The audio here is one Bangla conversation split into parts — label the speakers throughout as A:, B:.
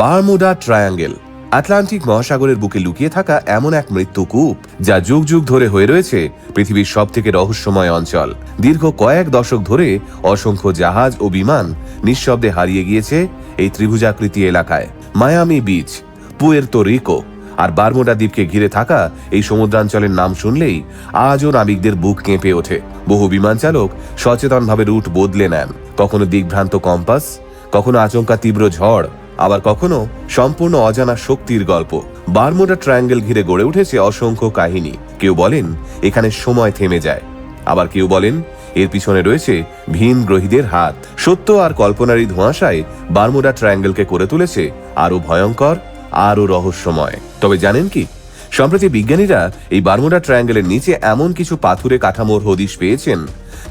A: বারমুডা ট্রায়াঙ্গেল, আটলান্টিক মহাসাগরের বুকে লুকিয়ে থাকা এমন এক মৃত্যুকূপ যা যুগ যুগ ধরে হয়ে রয়েছে পৃথিবীর সব থেকে রহস্যময় অঞ্চল। দীর্ঘ কয়েক দশক ধরে অসংখ্য জাহাজ ও বিমান নিঃশব্দে হারিয়ে গিয়েছে এই ত্রিভুজাকৃতি এলাকায়। মায়ামি বিচ, পুয়ের্তো রিকো আর বারমুডা দ্বীপকে ঘিরে থাকা এই সমুদ্রাঞ্চলের নাম শুনলেই আজও নাবিকদের বুক কেঁপে ওঠে। বহু বিমান চালক সচেতনভাবে রুট বদলে নেন। কখনো দিকভ্রান্ত কম্পাস, কখনো আচমকা তীব্র ঝড় আবার কখনো সম্পূর্ণ অজানা শক্তির গল্প। বারমুডা ট্রায়াঙ্গেল ঘিরে গড়ে উঠেছে অসংখ্য কাহিনী। কেউ বলেন, এখানে সময় থেমে যায়। আবার কেউ বলেন, এর পিছনে রয়েছে ভিন গ্রহীদের হাত। সত্য আর কল্পনারই ধোঁয়াশায় বারমুডা ট্রায়াঙ্গেলকে করে তুলেছে আরও ভয়ঙ্কর, আরও রহস্যময়। তবে জানেন কি সম্প্রতি বিজ্ঞানীরা এই বারমুডা ট্রায়াঙ্গেলের নিচে এমন কিছু পাথুরে কাঠামোর হদিশ পেয়েছেন,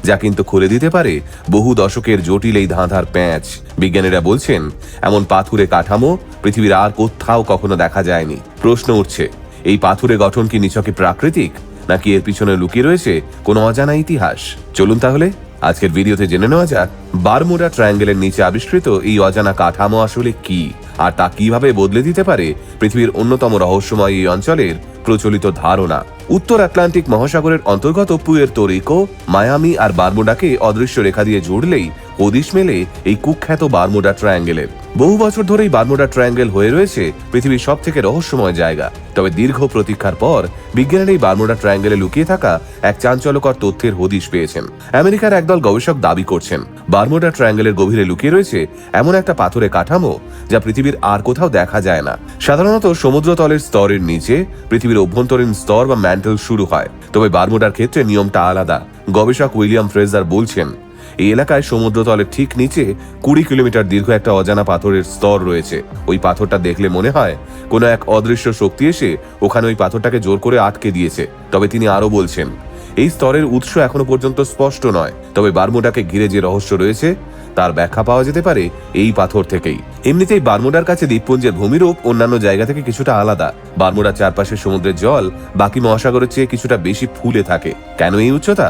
A: যা কিন্তু খুলে দিতে পারে বহু দশকের জটিল এই ধাঁধার প্যাঁচ। বিজ্ঞানীরা বলছেন, এমন পাথুরে কাঠামো পৃথিবীর আর কোথাও কখনো দেখা যায়নি। প্রশ্ন উঠছে, এই পাথুরে গঠন কি নিছকে প্রাকৃতিক, নাকি এর পিছনে লুকিয়ে রয়েছে কোনো অজানা ইতিহাস? চলুন তাহলে আজকের ভিডিওতে জেনে নেওয়া যাক, বারমুডা ট্রায়াঙ্গেলের নিচে আবিষ্কৃত এই অজানা কাঠামো আসলে কি? আর তা কীভাবে বদলে দিতে পারে? পৃথিবীর অন্যতম রহস্যময় এই অঞ্চলের প্রচলিত ধারণা। উত্তর আটলান্টিক মহাসাগরের অন্তর্গত পুয়ের তোরিকো, মায়ামি আর বারমুডাকে অদৃশ্য রেখা দিয়ে জুড়লেই হদিশ মেলে এই কুখ্যাত বারমুডা ট্রায়াঙ্গেলের। বহু বছর ধরেই বারমুডা ট্রায়াঙ্গেল হয়ে রয়েছে পৃথিবীর সব থেকে রহস্যময় জায়গা। তবে দীর্ঘ প্রতীক্ষার পর বিজ্ঞানীরা এই বারমুডা ট্রায়াঙ্গেলে লুকিয়ে থাকা এক চাঞ্চল্যকর তথ্যের হদিশ পেয়েছেন। আমেরিকার একদল গবেষক দাবি করছেন বারমুডা ট্রায়াঙ্গেলের গভীরে লুকিয়ে রয়েছে এমন একটা পাথরে কাঠামো যা পৃথিবীর আর কোথাও দেখা যায় না। সাধারণত সমুদ্রতলের স্তরের নিচে পৃথিবীর অভ্যন্তরীণ স্তর বা ম্যান্টেল শুরু হয়। তবে বারমুডার ক্ষেত্রে নিয়মটা আলাদা। গবেষক উইলিয়াম ফ্রেজার বলছেন এই এলাকায় সমুদ্রতলের ঠিক নিচে কুড়ি কিলোমিটার দীর্ঘ একটা অজানা পাথরের স্তর রয়েছে। ওই পাথরটা দেখলে মনে হয় কোনো এক অদৃশ্য শক্তি এসে ওখানে ওই পাথরটাকে জোর করে আটকে দিয়েছে। তবে তিনি আরও বলছেন, এই স্তরের উৎস এখনও পর্যন্ত স্পষ্ট নয়। তবে বারমুডাকে ঘিরে যে রহস্য রয়েছে, তার ব্যাখ্যা পাওয়া যেতে পারে এই পাথর থেকেই। এমনিতেই বারমুডার কাছে দ্বীপপুঞ্জের ভূমিরূপ অন্যান্য জায়গা থেকে কিছুটা আলাদা। বারমুডার চারপাশে সমুদ্রের জল বাকি মহাসাগরের চেয়ে কিছুটা বেশি ফুলে থাকে। কেন এই উচ্চতা?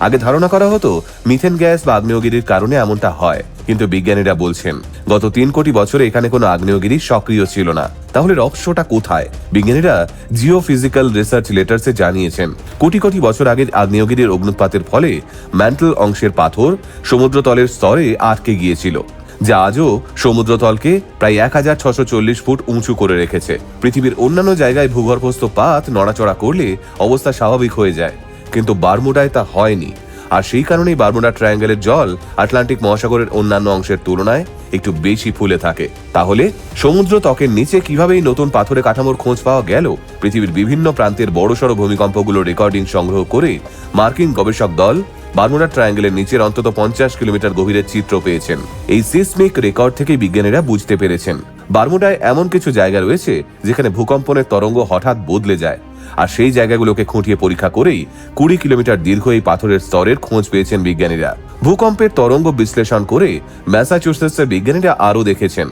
A: আগে ধারণা করা হতো মিথেন গ্যাস বা আগ্নেয়গিরির কারণে এমনটা হয়। কিন্তু বিজ্ঞানীরা বলছেন, গত তিন কোটি বছরে এখানে কোনো আগ্নেয়গিরি সক্রিয় ছিল না। তাহলে রহস্যটা কোথায়? বিজ্ঞানীরা জিও ফিজিক্যাল রিসার্চ লেটার্সে জানিয়েছেন, কোটি কোটি বছর আগের আগ্নেয়গিরির অগ্নুৎপাতের ফলে ম্যান্টেল অংশের পাথর সমুদ্রতলের স্তরে আটকে গিয়েছিল, যা আজও সমুদ্রতলকে প্রায় এক হাজার ছশো চল্লিশ ফুট উঁচু করে রেখেছে। পৃথিবীর অন্যান্য জায়গায় ভূগর্ভস্থ পাত নড়াচড়া করলে অবস্থা স্বাভাবিক হয়ে যায়। কিন্তু বারমুডায় তা হয়নি। আর সেই কারণেই বারমুডা ট্রায়াঙ্গেলের জল আটলান্টিক মহাসাগরের অন্যান্য অংশের তুলনায় একটু বেশি ফুলে থাকে। তাহলে সমুদ্র ত্বকের নিচে কীভাবে এই নতুন পাথরে কাঠামোর খোঁজ পাওয়া গেল? পৃথিবীর বিভিন্ন প্রান্তের বড়সড় ভূমিকম্পগুলো রেকর্ডিং সংগ্রহ করে মার্কিন গবেষক দল বারমুডা ট্রায়াঙ্গেলের নিচের অন্তত পঞ্চাশ কিলোমিটার গভীরের চিত্র পেয়েছেন। এই সিসমিক রেকর্ড থেকে বিজ্ঞানীরা বুঝতে পেরেছেন। বারমুডায় এমন কিছু জায়গা রয়েছে যেখানে ভূকম্পনের তরঙ্গ হঠাৎ বদলে যায়। আর সেই জায়গাগুলোকে খুঁটিয়ে পরীক্ষা করেই কুড়ি কিলোমিটার দীর্ঘ এই পাথরের স্তরের খোঁজ পেয়েছেন বিজ্ঞানীরা। ভূকম্পের তরঙ্গ বিশ্লেষণ করে ম্যাসাচুসেটসের বিজ্ঞানীরা আরও দেখেছেন।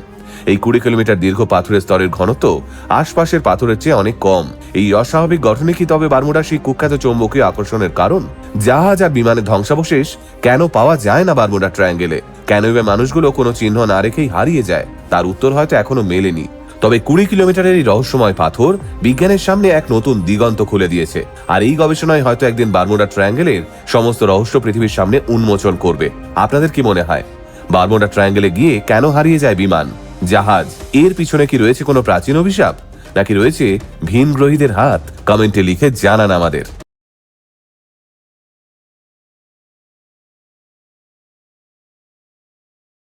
A: এই কুড়ি কিলোমিটার দীর্ঘ পাথরের স্তরের ঘনত্ব আশপাশের পাথরের চেয়ে অনেক কম। এই অস্বাভাবিক গঠনে কি তবে বারমুডা সেই কুখ্যাত চৌম্বকীয় আকর্ষণের কারণ? জাহাজ আর বিমানের ধ্বংসাবশেষ কেন পাওয়া যায় না বারমুডা ট্রায়াঙ্গেলে? কেন এবার মানুষগুলো কোনো চিহ্ন না রেখেই হারিয়ে যায়? তার উত্তর হয়তো এখনও মেলেনি। তবে কুড়ি কিলোমিটারের এই রহস্যময় পাথর বিজ্ঞানের সামনে এক নতুন দিগন্ত খুলে দিয়েছে। আর এই গবেষণায় হয়তো একদিন বারমুডা ট্রায়াঙ্গেলের সমস্ত রহস্য পৃথিবীর সামনে উন্মোচন করবে। আপনাদের কি মনে হয়? বারমুডা ট্রায়াঙ্গেলে গিয়ে কেন হারিয়ে যায় বিমান? জাহাজ। এর পিছনে কি রয়েছে কোনো প্রাচীন অভিশাপ? নাকি রয়েছে ভিন গ্রহীদের হাত? কমেন্টে লিখে জানান আমাদের।